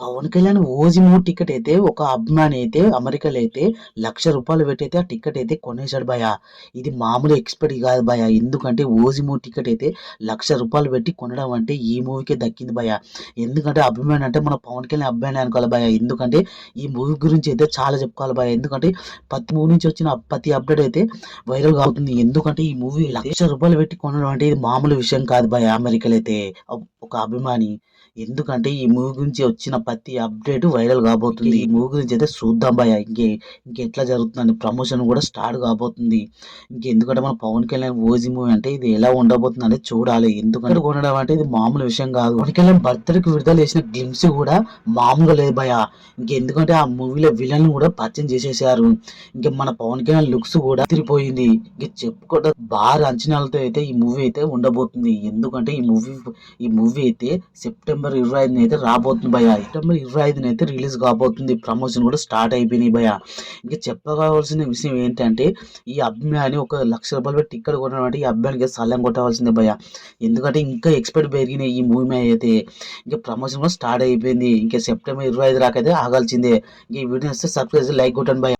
Pawan Kalyan OG movie ticket అయితే ఒక అభిమాని అయితే అమెరికాలో అయితే లక్ష రూపాయలు పెట్టి అయితే ఆ టికెట్ అయితే కొనేశాడు భయ ఇది మామూలు ఎక్స్పెక్ట్ కాదు భయ ఎందుకంటే ఓజీ మూవీ టికెట్ అయితే లక్ష రూపాయలు పెట్టి కొనడం అంటే ఈ మూవీకే దక్కింది భయ ఎందుకంటే అభిమాని అంటే మన పవన్ కళ్యాణ్ అభిమాని అనుకోవాలి భయ ఎందుకంటే ఈ మూవీ గురించి అయితే చాలా చెప్పుకోవాలి భయ ఎందుకంటే ప్రతి మూవీ నుంచి వచ్చిన ప్రతి అప్డేట్ అయితే వైరల్ అవుతుంది ఎందుకంటే ఈ మూవీ లక్ష రూపాయలు పెట్టి కొనడం అంటే ఇది మామూలు విషయం కాదు భయ అమెరికాలో అయితే ఒక అభిమాని. ఎందుకంటే ఈ మూవీ గురించి వచ్చిన ప్రతి అప్డేట్ వైరల్ కాబోతుంది. ఈ మూవీ గురించి అయితే చూద్దాం భయ ఇంకే ఇంకెట్లా జరుగుతుందని ప్రమోషన్ కూడా స్టార్ట్ కాబోతుంది. ఇంకెందుకంటే మన పవన్ కళ్యాణ్ ఓజీ మూవీ అంటే ఇది ఎలా ఉండబోతుంది అనేది చూడాలి. ఎందుకంటే కొనడం అంటే ఇది మామూలు విషయం కాదు. పవన్ కళ్యాణ్ బర్త్డేకి విడుదల చేసిన గ్లిమ్స్ కూడా మామూలుగా లేదు భయ ఇంకెందుకంటే ఆ మూవీలో విలన్ కూడా పరిచయం చేసేసారు. ఇంకా మన పవన్ కళ్యాణ్ లుక్స్ కూడా తిరిగిపోయింది. ఇంక చెప్పుకోవడం బాగా అంచనాలతో అయితే ఈ మూవీ అయితే ఉండబోతుంది. ఎందుకంటే ఈ మూవీ ఈ మూవీ అయితే సెప్టెంబర్ ఇరవై ఐదున అయితే రాబోతుంది భయ సెప్టెంబర్ ఇరవై ఐదున అయితే రిలీజ్ కాబోతుంది. ప్రమోషన్ కూడా స్టార్ట్ అయిపోయినాయి భయ ఇంకా చెప్పవలసిన విషయం ఏంటంటే ఈ అభిమాని ఒక లక్ష రూపాయలు పెట్టి కొట్టడం కొనడం ఈ అభిమానికి సల్లం కొట్టవలసిందే భయ ఎందుకంటే ఇంకా ఎక్స్పెక్ట్ పెరిగినాయి ఈ మూవీ అయితే. ఇంకా ప్రమోషన్ కూడా స్టార్ట్ అయిపోయింది. ఇంకా సెప్టెంబర్ ఇరవై ఐదు రాకైతే ఆగాల్సిందే. ఇంకా ఈ వీడియో వస్తే సబ్స్క్రైబ్ లైక్ కొట్టండి భయ